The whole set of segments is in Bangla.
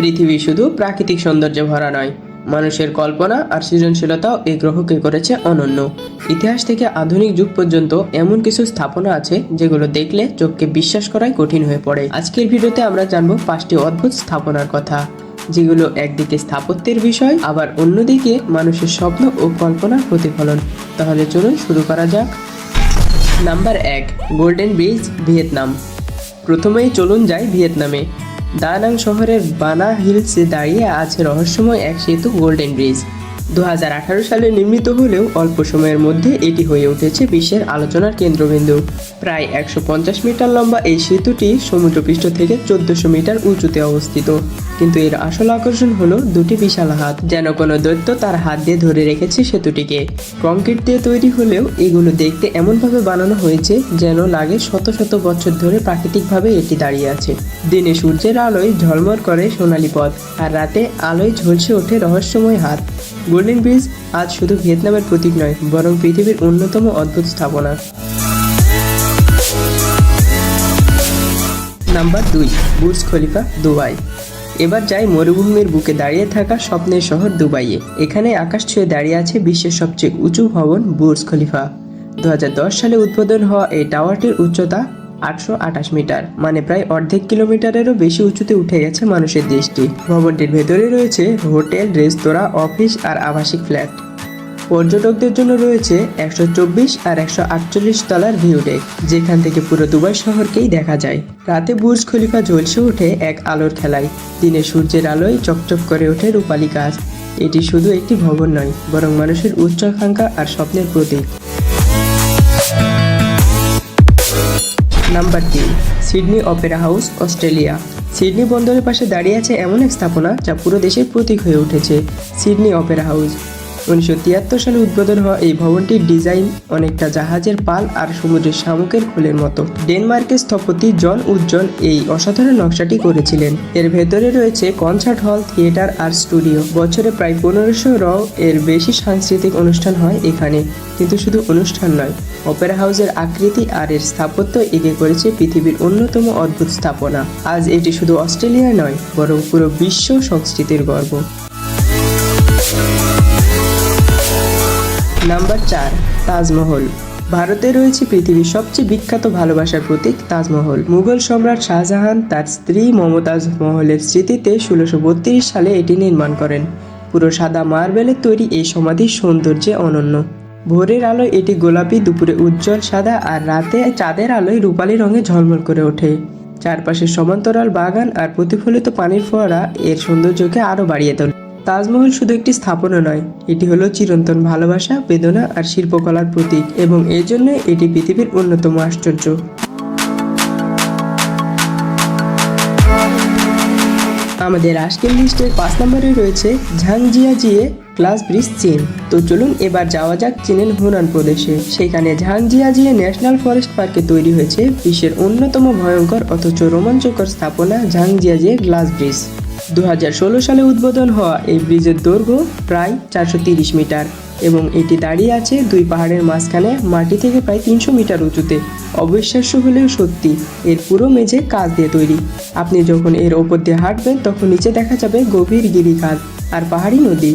পৃথিবী শুধু প্রাকৃতিক সৌন্দর্যে ভরা নয়, মানুষের কল্পনা আর সৃজনশীলতাও এই গ্রহকে করেছে অনন্য। ইতিহাস থেকে আধুনিক যুগ পর্যন্ত এমন কিছু স্থাপনা আছে যেগুলো দেখলে চোখকে বিশ্বাস করাই কঠিন হয়ে পড়ে। আজকের ভিডিওতে আমরা জানব পাঁচটি অদ্ভুত স্থাপনার কথা, যেগুলো একদিকে স্থাপত্যের বিষয়, আবার অন্যদিকে মানুষের স্বপ্ন ও কল্পনার প্রতিফলন। তাহলে চলুন শুরু করা যাক। নাম্বার এক গোল্ডেন ব্রিজ ভিয়েতনাম প্রথমেই চলুন যাই ভিয়েতনামে। দানাং শহরের বানা হিলসে দাঁড়িয়ে আছে রহস্যময় এক সেতু গোল্ডেন ব্রিজ দু হাজার আঠারো সালে নির্মিত হলেও অল্প সময়ের মধ্যে এটি হয়ে উঠেছে বিশ্বের আলোচনার কেন্দ্রবিন্দু। প্রায় একশো পঞ্চাশ মিটার লম্বা এই সেতুটি সমুদ্রপৃষ্ঠ থেকে চোদ্দশো মিটার উঁচুতে অবস্থিত। কিন্তু এর আসল আকর্ষণ হলো দুটি বিশাল হাত। যেন কোনো দৈত্য তার হাত দিয়ে ধরে রেখেছে সেতুটিকে। কংক্রিট দিয়ে তৈরি হলেও এগুলো দেখতে এমনভাবে বানানো হয়েছে যেন লাগে শত শত বছর ধরে প্রাকৃতিকভাবে এটি দাঁড়িয়ে আছে। দিনে সূর্যের আলোয় ঝলমল করে সোনালি পথ, আর রাতে আলোয় ঝলসে ওঠে রহস্যময় হাত। গোল্ডেন ব্রিজ আজ শুধু ভিয়েতনামের প্রতীক নয়, বরং পৃথিবীর অন্যতম অদ্ভুত স্থাপনা। নাম্বার দুই, বুর্জ খলিফা, দুবাই। এবার যাই মরুভূমির বুকে দাঁড়িয়ে থাকা স্বপ্নের শহর দুবাইয়ে। এখানে আকাশ ছুঁয়ে দাঁড়িয়ে আছে বিশ্বের সবচেয়ে উঁচু ভবন বুর্জ খলিফা। দু হাজার দশ সালে উদ্বোধন হওয়া এই টাওয়ারটির উচ্চতা আটশো আঠাশ মিটার মানে প্রায় অর্ধেক কিলোমিটারেরও বেশি উঁচুতে উঠে গেছে মানুষের দৃষ্টি। ভবনটির ভেতরে রয়েছে হোটেল, রেস্তোরাঁ, অফিস আর আবাসিক ফ্ল্যাট। পর্যটকদের জন্য রয়েছে একশো চব্বিশ আর একশো আটচল্লিশ তলার ভিউ ডেক, যেখান থেকে পুরো দুবাই শহরকেই দেখা যায়। রাতে বুর্জ খলিফা ঝলসে ওঠে এক আলোর খেলায়। দিনে সূর্যের আলোয় চকচক করে ওঠে রূপালী গাছ। এটি শুধু একটি ভবন নয়, বরং মানুষের উচ্চাকাঙ্ক্ষা আর স্বপ্নের প্রতীক। নাম্বার তিন, Sydney Opera House, Australia. Sydney বন্দরের পাশে দাঁড়িয়ে আছে এমন এক স্থাপনা যা পুরো দেশের প্রতীক হয়ে উঠেছে, সিডনি অপেরা হাউস। উনিশশো তিয়াত্তর সালে উদ্বোধন হওয়া এই ভবনটির ডিজাইন অনেকটা জাহাজের পাল আর সমুদ্রের শামুকের খোলের মতো। ডেনমার্কের স্থপতি জন উজ্জ্বল এই অসাধারণ নকশাটি করেছিলেন। এর ভেতরে রয়েছে কনসার্ট হল, থিয়েটার আর স্টুডিও। বছরে প্রায় পনেরোশো র এর বেশি সাংস্কৃতিক অনুষ্ঠান হয় এখানে। কিন্তু শুধু অনুষ্ঠান নয়, অপেরা হাউসের আকৃতি আর এর স্থাপত্য এগিয়ে করেছে পৃথিবীর অন্যতম অদ্ভুত স্থাপনা। আজ এটি শুধু অস্ট্রেলিয়া নয়, বরং পুরো বিশ্ব সংস্কৃতির গর্ব। নাম্বার চার, তাজমহল। ভারতে রয়েছে পৃথিবীর সবচেয়ে বিখ্যাত ভালোবাসার প্রতীক তাজমহল। মুঘল সম্রাট শাহজাহান তার স্ত্রী মমতাজ মহলের স্মৃতিতে ষোলোশো সালে এটি নির্মাণ করেন। পুরো সাদা মার্বেলের তৈরি এই সমাধির সৌন্দর্যে অনন্য। ভোরের আলোয় এটি গোলাপি, দুপুরে উজ্জ্বল সাদা আর রাতে চাঁদের আলোয় রূপালী রঙে ঝলমল করে ওঠে। চারপাশে সমান্তরাল বাগান আর প্রতিফলিত পানির ফোয়ারা এর সৌন্দর্যকে আরও বাড়িয়ে তোলে। তাজমহল শুধু একটি স্থাপনা নয়, এটি হলো চিরন্তন ভালোবাসা, বেদনা আর শিল্পকলার প্রতীক এবং এই জন্য এটি পৃথিবীর অন্যতম আশ্চর্য। আমাদের আজকের লিস্টের পাঁচ নম্বরে রয়েছে ঝাংজিয়া জিয়ে গ্লাস ব্রিজ চীন। তো চলুন এবার যাওয়া যাক চীনের হুনান প্রদেশে। সেখানে ঝাংজিয়া জিয়ে ন্যাশনাল ফরেস্ট পার্কে তৈরি হয়েছে বিশ্বের অন্যতম ভয়ঙ্কর অথচ রোমাঞ্চকর স্থাপনা ঝাংজিয়া জিয়ে গ্লাস ব্রিজ। দু হাজার ষোলো সালে উদ্বোধন হওয়া এই ব্রিজের দৈর্ঘ্য প্রায় চারশো মিটার এবং এটি দাঁড়িয়ে আছে দুই পাহাড়ের মাঝখানে, মাটি থেকে প্রায় তিনশো মিটার উঁচুতে। অবিশ্বাস্য হলেও সত্যি, এর পুরো মেঝে কাজ দিয়ে তৈরি। আপনি যখন এর ওপর দিয়ে হাঁটবেন, তখন নিচে দেখা যাবে গভীর গিরি গিরিখাত। আর পাহাড়ি নদী।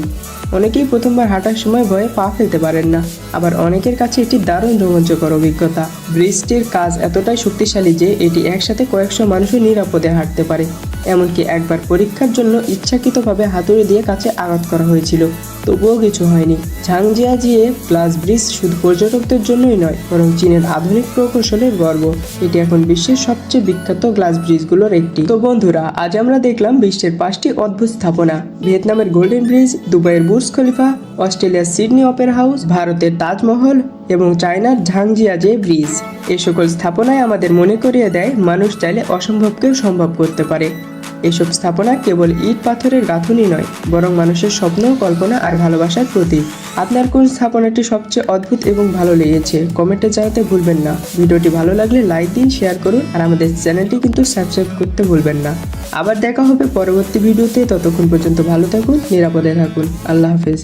অনেকেই প্রথমবার হাঁটার সময় ভয়ে পা ফেলতে পারেন না। আবার অনেকের কাছে এটি দারুণ রোমাঞ্চকর অভিজ্ঞতা। ব্রিজটির কাজ এতটাই শক্তিশালী যে এটি একসাথে কয়েকশো মানুষও নিরাপদে হাঁটতে পারে। এমনকি একবার পরীক্ষার জন্য ইচ্ছাকৃতভাবে হাতুড়ি দিয়ে কাছে আঘাত করা হয়েছিল। তবুও কিছু হয়নি। ঝাংজিয়া জিয়ে গ্লাস ব্রিজ শুধু পর্যটকদের জন্যই নয়, বরং চীনের আধুনিক প্রকৌশলের গর্ব। এটি এখন বিশ্বের সবচেয়ে বিখ্যাত গ্লাস ব্রিজগুলোর একটি। তো বন্ধুরা, আজ আমরা দেখলাম বিশ্বের পাঁচটি অদ্ভুত স্থাপনা। ভিয়েতনামের গোল্ডেন ব্রিজ দুবাইয়ের বুর্জ খলিফা অস্ট্রেলিয়ার সিডনি অপেরা হাউস ভারতের তাজমহল এবং চায়নার ঝাংজিয়াজে ব্রিজ এ সকল স্থাপনায় আমাদের মনে করিয়ে দেয়, মানুষ চাইলে অসম্ভবকেও সম্ভব করতে পারে। এসব স্থাপনা কেবল ইট পাথরের গাঁথুনি নয়, বরং মানুষের স্বপ্ন, কল্পনা আর ভালোবাসার প্রতীক। আপনার কোন স্থাপনাটি সবচেয়ে অদ্ভুত এবং ভালো লেগেছে? কমেন্টে জানাতে ভুলবেন না। ভিডিওটি ভালো লাগলে লাইক দিন শেয়ার করুন, আর আমাদের চ্যানেলটি কিন্তু সাবস্ক্রাইব করতে ভুলবেন না। আবার দেখা হবে পরবর্তী ভিডিওতে। ততক্ষণ পর্যন্ত ভালো থাকুন, নিরাপদে থাকুন। আল্লাহ হাফেজ।